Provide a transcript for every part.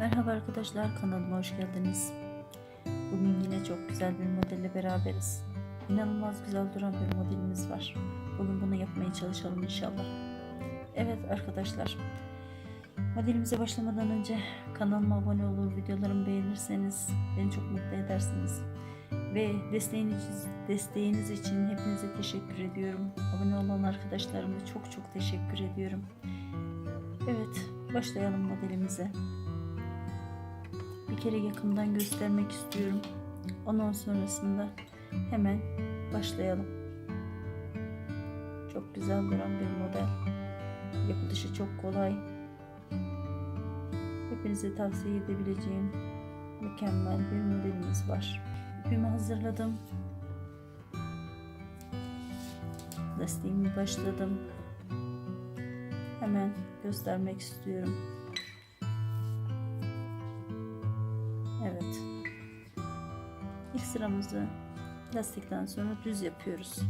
Merhaba arkadaşlar kanalıma hoş geldiniz. Bugün yine çok güzel bir modelle beraberiz. İnanılmaz güzel duran bir modelimiz var. Bugün bunu yapmaya çalışalım inşallah. Evet arkadaşlar. Modelimize başlamadan önce kanalıma abone olur, videolarımı beğenirseniz beni çok mutlu edersiniz. Ve desteğiniz, desteğiniz için hepinize teşekkür ediyorum. Abone olan arkadaşlarıma çok çok teşekkür ediyorum. Evet, başlayalım modelimize bir kere yakından göstermek istiyorum. Ondan sonrasında hemen başlayalım. Çok güzel duran bir model. Yapılışı çok kolay. Hepinize tavsiye edebileceğim mükemmel bir modelimiz var. İpimi hazırladım. Lastiğimi başladım. Hemen göstermek istiyorum. Sıramızı lastikten sonra düz yapıyoruz.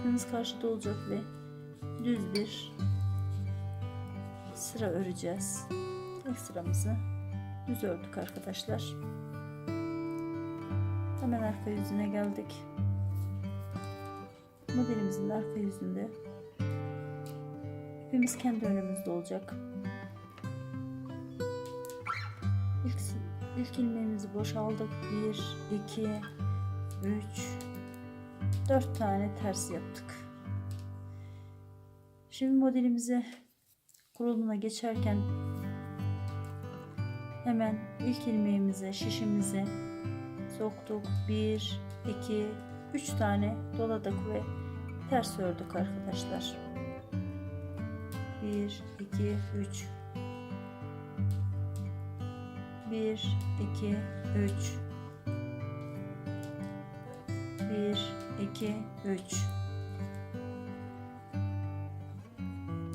İpimiz karşıda olacak ve düz bir sıra öreceğiz. İlk sıramızı düz ördük arkadaşlar. Hemen arka yüzüne geldik. Modelimizin arka yüzünde ipimiz kendi önümüzde olacak. İlk ilmeğimizi boşaldık. 1, 2, 3, 4 tane ters yaptık. Şimdi modelimizi kurulumuna geçerken hemen ilk ilmeğimize şişimizi soktuk. 1, 2, 3 tane doladık ve ters ördük arkadaşlar. 1, 2, 3 1 2 3 1 2 3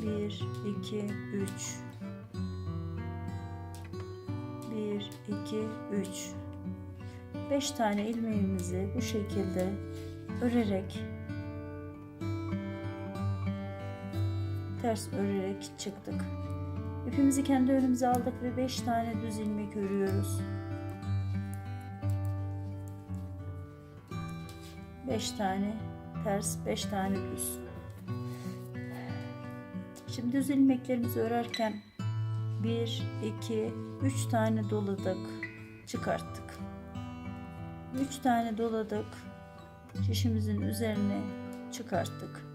1 2 3 1 2 3 5 tane ilmeğimizi bu şekilde örerek ters örerek çıktık. İpimizi kendi önümüze aldık ve 5 tane düz ilmek örüyoruz. 5 tane ters, 5 tane düz. Şimdi düz ilmeklerimizi örerken 1, 2, 3 tane doladık, çıkarttık. 3 tane doladık, şişimizin üzerine çıkarttık.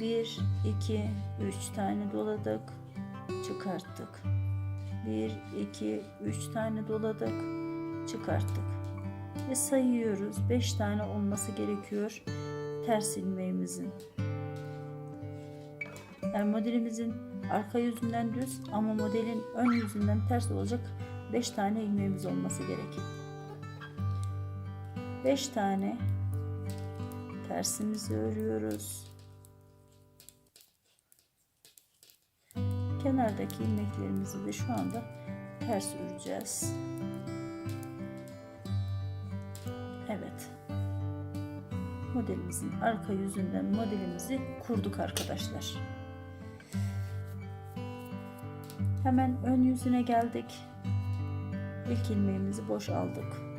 1, 2, 3 tane doladık, çıkarttık. 1 2 3 tane doladık, çıkarttık. Ve sayıyoruz. 5 tane olması gerekiyor ters ilmeğimizin. Yani modelimizin arka yüzünden düz ama modelin ön yüzünden ters olacak 5 tane ilmeğimiz olması gerek. 5 tane tersimizi örüyoruz. Kenardaki ilmeklerimizi de şu anda ters öreceğiz. Evet. Modelimizin arka yüzünden modelimizi kurduk arkadaşlar. Hemen ön yüzüne geldik. İlk ilmeğimizi boş aldık.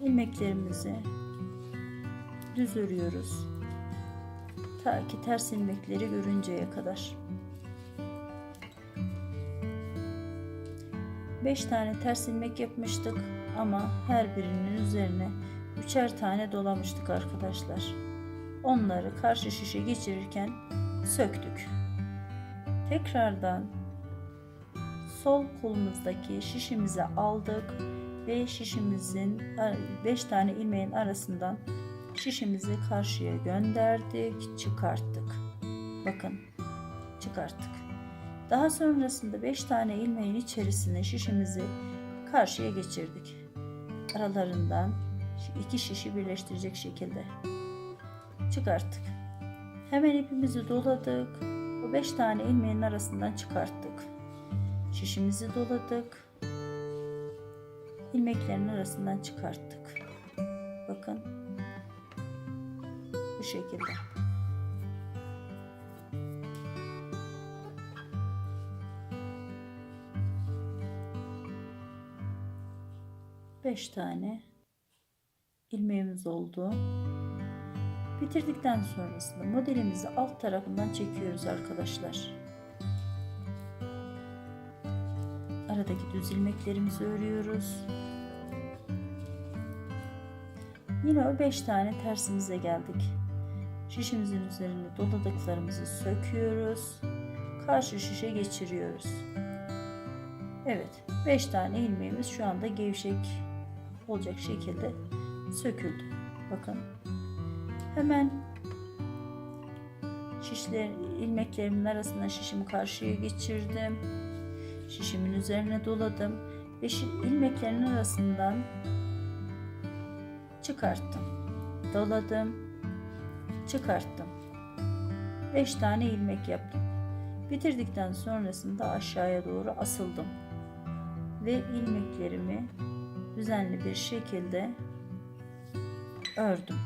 ilmeklerimizi düz örüyoruz. Ta ki ters ilmekleri görünceye kadar. 5 tane ters ilmek yapmıştık ama her birinin üzerine üçer tane dolamıştık arkadaşlar. Onları karşı şişe geçirirken söktük. Tekrardan sol kolumuzdaki şişimizi aldık ve şişimizin 5 tane ilmeğin arasından şişimizi karşıya gönderdik, çıkarttık. Bakın, çıkarttık. Daha sonrasında 5 tane ilmeğin içerisine şişimizi karşıya geçirdik. Aralarından iki şişi birleştirecek şekilde çıkarttık. Hemen ipimizi doladık. O 5 tane ilmeğin arasından çıkarttık. Şişimizi doladık. ilmeklerin arasından çıkarttık. Bakın bu şekilde. Beş tane ilmeğimiz oldu. Bitirdikten sonrasında modelimizi alt tarafından çekiyoruz arkadaşlar. Aradaki düz ilmeklerimizi örüyoruz. Yine o 5 tane tersimize geldik. Şişimizin üzerine doladıklarımızı söküyoruz. Karşı şişe geçiriyoruz. Evet 5 tane ilmeğimiz şu anda gevşek olacak şekilde söküldü. Bakın. Hemen şişler ilmeklerimin arasından şişimi karşıya geçirdim. Şişimin üzerine doladım ve ilmeklerin arasından çıkarttım. Doladım. Çıkarttım. 5 tane ilmek yaptım. Bitirdikten sonrasında aşağıya doğru asıldım. Ve ilmeklerimi düzenli bir şekilde ördüm.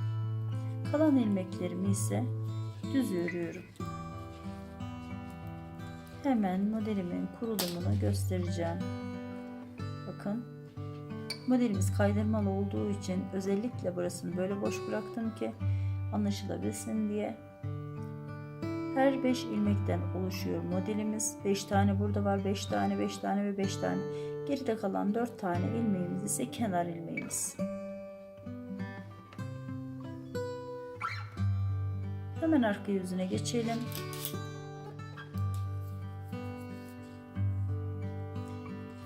Kalan ilmeklerimi ise düz örüyorum. Hemen modelimin kurulumunu göstereceğim. Bakın modelimiz kaydırmalı olduğu için özellikle burasını böyle boş bıraktım ki anlaşılabilsin diye. Her 5 ilmekten oluşuyor modelimiz. 5 tane burada var, 5 tane, 5 tane ve 5 tane. Geride kalan 4 tane ilmeğimiz ise kenar ilmeğimiz. Hemen arka yüzüne geçelim.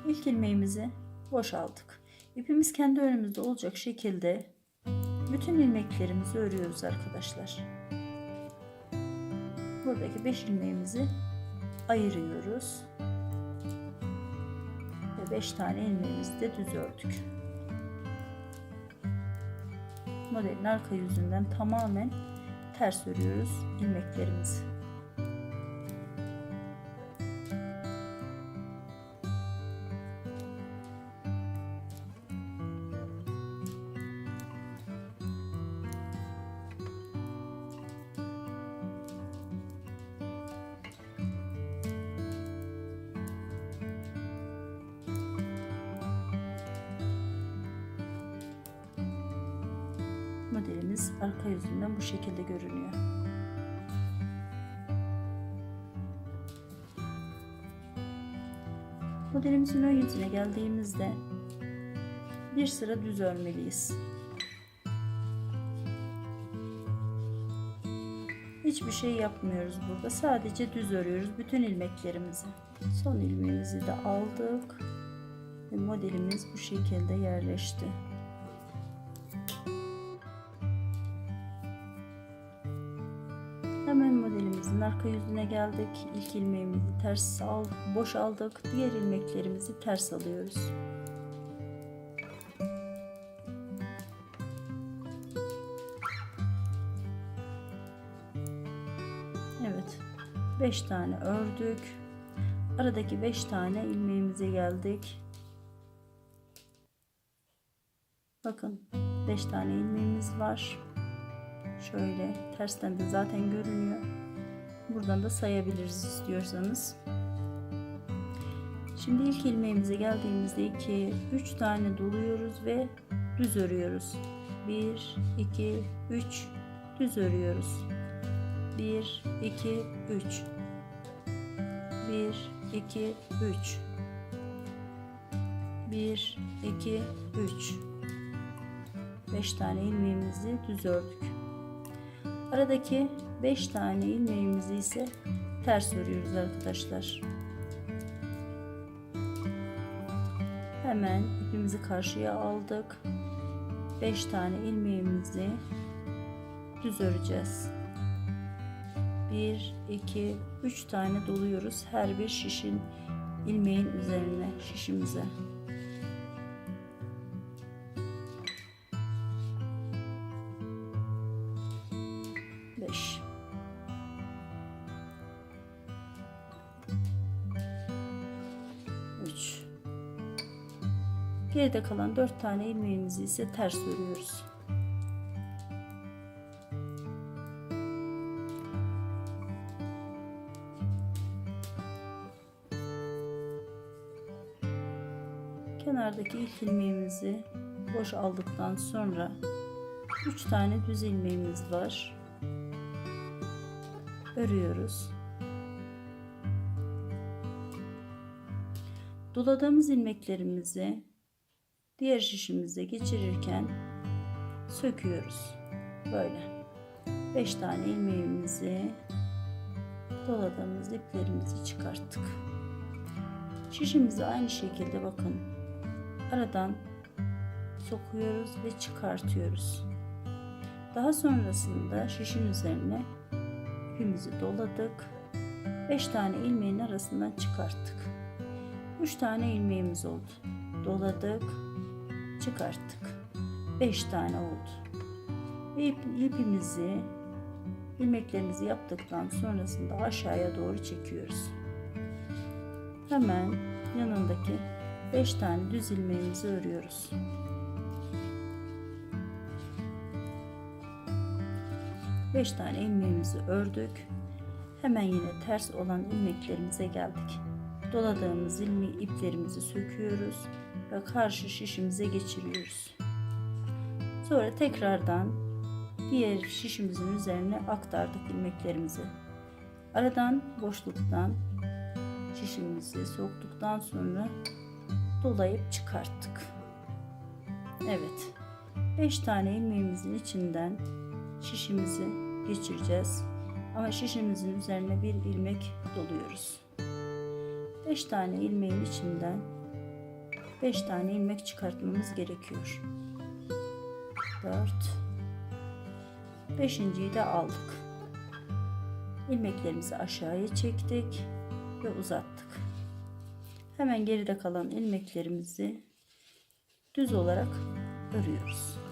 İlk ilmeğimizi boşalttık. İpimiz kendi önümüzde olacak şekilde bütün ilmeklerimizi örüyoruz arkadaşlar. Buradaki 5 ilmeğimizi ayırıyoruz. Ve 5 tane ilmeğimizi de düz ördük. Modelin arka yüzünden tamamen ters örüyoruz ilmeklerimizi. Modelimiz arka yüzünden bu şekilde görünüyor. Modelimizin ön yüzüne geldiğimizde bir sıra düz örmeliyiz. Hiçbir şey yapmıyoruz burada. Sadece düz örüyoruz bütün ilmeklerimizi. Son ilmeğimizi de aldık ve modelimiz bu şekilde yerleşti. Hemen modelimizin arka yüzüne geldik. İlk ilmeğimizi ters al, boş aldık. Diğer ilmeklerimizi ters alıyoruz. Evet. 5 tane ördük. Aradaki 5 tane ilmeğimize geldik. Bakın 5 tane ilmeğimiz var. Şöyle tersten de zaten görünüyor. Buradan da sayabiliriz istiyorsanız. Şimdi ilk ilmeğimize geldiğimizde 2 3 tane doluyoruz ve düz örüyoruz. 1 2 3 düz örüyoruz. 1 2 3 1 2 3 1 2 3 5 tane ilmeğimizi düz ördük. Aradaki 5 tane ilmeğimizi ise ters örüyoruz arkadaşlar. Hemen ipimizi karşıya aldık. 5 tane ilmeğimizi düz öreceğiz. 1 2 3 tane doluyoruz her bir şişin ilmeğin üzerine şişimize. Geride kalan 4 tane ilmeğimizi ise ters örüyoruz. Kenardaki ilk ilmeğimizi boş aldıktan sonra 3 tane düz ilmeğimiz var. Örüyoruz. Doladığımız ilmeklerimizi diğer şişimize geçirirken söküyoruz. Böyle. 5 tane ilmeğimizi doladığımız iplerimizi çıkarttık. Şişimizi aynı şekilde bakın aradan sokuyoruz ve çıkartıyoruz. Daha sonrasında şişin üzerine ipimizi doladık. 5 tane ilmeğin arasından çıkarttık. 3 tane ilmeğimiz oldu. Doladık, çıkarttık. 5 tane oldu. Ve ip, ipimizi ilmeklerimizi yaptıktan sonrasında aşağıya doğru çekiyoruz. Hemen yanındaki 5 tane düz ilmeğimizi örüyoruz. Beş tane ilmeğimizi ördük. Hemen yine ters olan ilmeklerimize geldik. Doladığımız ilmeği iplerimizi söküyoruz ve karşı şişimize geçiriyoruz. Sonra tekrardan diğer şişimizin üzerine aktardık ilmeklerimizi. Aradan boşluktan şişimizi soktuktan sonra dolayıp çıkarttık. Evet. 5 tane ilmeğimizin içinden şişimizi geçireceğiz. Ama şişimizin üzerine bir ilmek doluyoruz. 5 tane ilmeğin içinden 5 tane ilmek çıkartmamız gerekiyor. 4 Beşinciyi de aldık. İlmeklerimizi aşağıya çektik ve uzattık. Hemen geride kalan ilmeklerimizi düz olarak örüyoruz.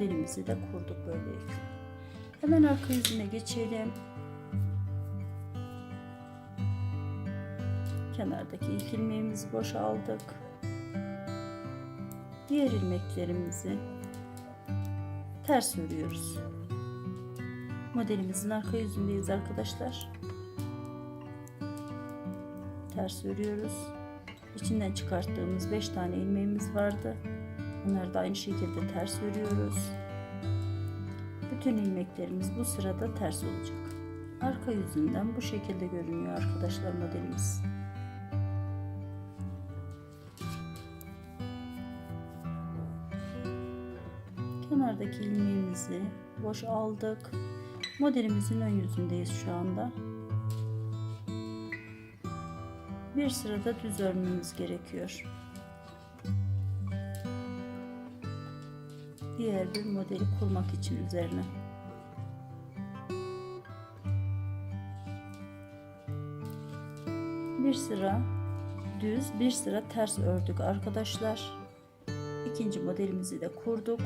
Modelimizi de kurduk böylelikle. Hemen arka yüzüne geçelim. Kenardaki ilk ilmeğimizi boşaldık. Diğer ilmeklerimizi ters örüyoruz. Modelimizin arka yüzündeyiz arkadaşlar. Ters örüyoruz. İçinden çıkarttığımız 5 tane ilmeğimiz vardı. Bunları da aynı şekilde ters örüyoruz. Bütün ilmeklerimiz bu sırada ters olacak. Arka yüzünden bu şekilde görünüyor arkadaşlar modelimiz. Kenardaki ilmeğimizi boş aldık. Modelimizin ön yüzündeyiz şu anda. Bir sırada düz örmemiz gerekiyor. Diğer bir modeli kurmak için üzerine. Bir sıra düz, bir sıra ters ördük arkadaşlar. İkinci modelimizi de kurduk.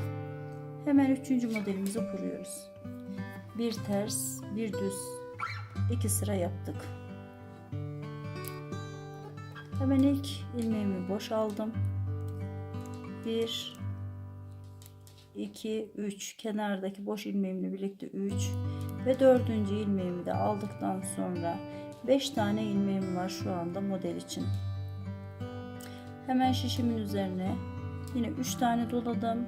Hemen üçüncü modelimizi kuruyoruz. Bir ters, bir düz. iki sıra yaptık. Hemen ilk ilmeğimi boşaldım. 1 2 3 kenardaki boş ilmeğimle birlikte 3 ve dördüncü ilmeğimi de aldıktan sonra 5 tane ilmeğim var şu anda model için. Hemen şişimin üzerine yine 3 tane doladım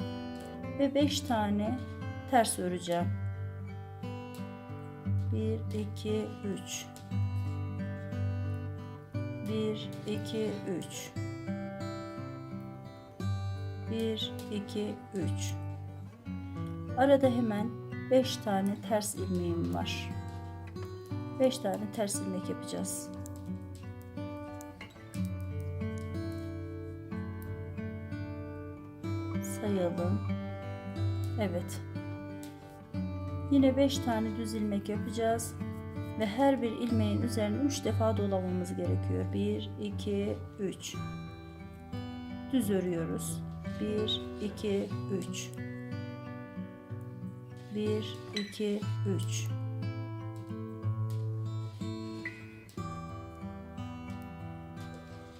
ve 5 tane ters öreceğim. 1 2 3 1 2 3 1 2 3 Arada hemen 5 tane ters ilmeğim var. 5 tane ters ilmek yapacağız. Sayalım. Evet. Yine 5 tane düz ilmek yapacağız ve her bir ilmeğin üzerine 3 defa dolamamız gerekiyor. 1 2 3 düz örüyoruz. 1 2 3 1 2 3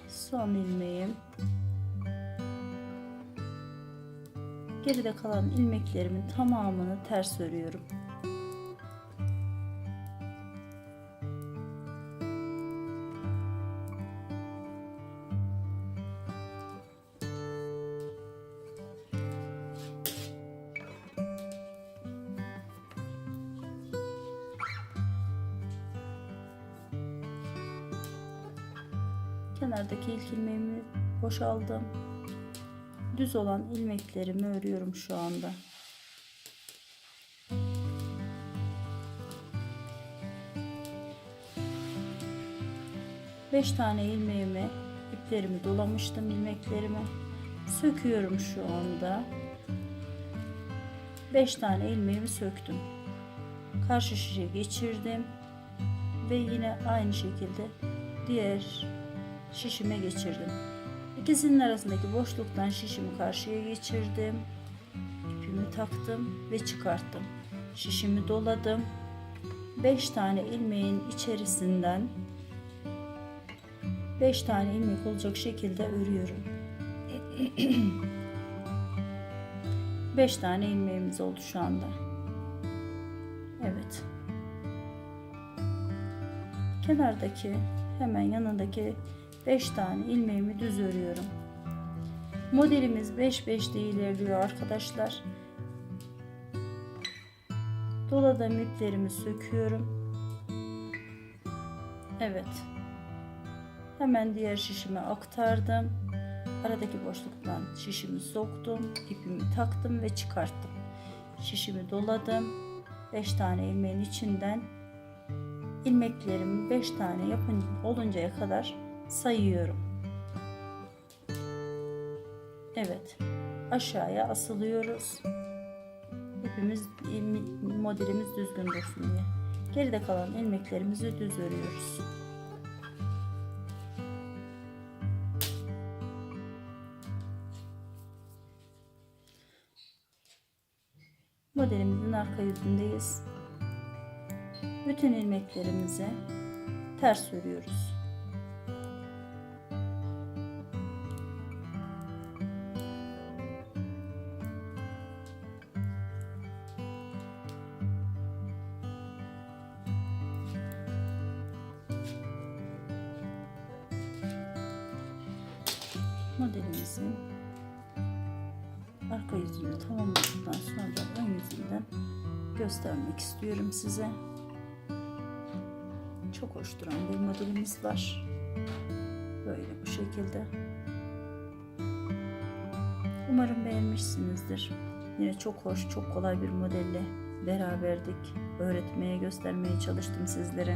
Son ilmeğim Geride kalan ilmeklerimin tamamını ters örüyorum. Kenardaki ilk ilmeğimi boşaldım. Düz olan ilmeklerimi örüyorum şu anda. Beş tane ilmeğimi, iplerimi dolamıştım ilmeklerimi. Söküyorum şu anda. Beş tane ilmeğimi söktüm. Karşı şişe geçirdim ve yine aynı şekilde diğer şişime geçirdim. İkisinin arasındaki boşluktan şişimi karşıya geçirdim. İpimi taktım ve çıkarttım. Şişimi doladım. 5 tane ilmeğin içerisinden 5 tane ilmek olacak şekilde örüyorum. 5 tane ilmeğimiz oldu şu anda. Evet. Kenardaki hemen yanındaki 5 tane ilmeğimi düz örüyorum. Modelimiz 5-5 de ilerliyor arkadaşlar. Doladığım iplerimi söküyorum. Evet. Hemen diğer şişime aktardım. Aradaki boşluktan şişimi soktum. ipimi taktım ve çıkarttım. Şişimi doladım. 5 tane ilmeğin içinden ilmeklerimi 5 tane yapın oluncaya kadar sayıyorum. Evet. Aşağıya asılıyoruz. İpimiz modelimiz düzgün dursun diye. Geride kalan ilmeklerimizi düz örüyoruz. Modelimizin arka yüzündeyiz. Bütün ilmeklerimizi ters örüyoruz. Modelimizin arka yüzünü tamamladıktan sonra ön yüzünden göstermek istiyorum size. Çok hoş duran bir modelimiz var. Böyle bu şekilde. Umarım beğenmişsinizdir. Yine çok hoş, çok kolay bir modelle beraberdik. Öğretmeye, göstermeye çalıştım sizlere.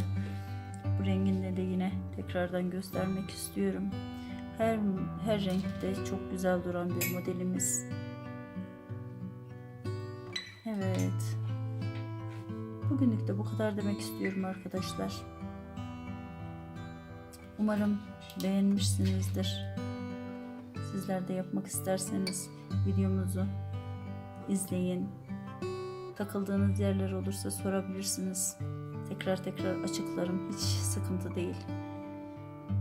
Bu renginde de yine tekrardan göstermek istiyorum. Her, her renkte çok güzel duran bir modelimiz. Evet. Bugünlük de bu kadar demek istiyorum arkadaşlar. Umarım beğenmişsinizdir. Sizler de yapmak isterseniz videomuzu izleyin. Takıldığınız yerler olursa sorabilirsiniz. Tekrar tekrar açıklarım. Hiç sıkıntı değil.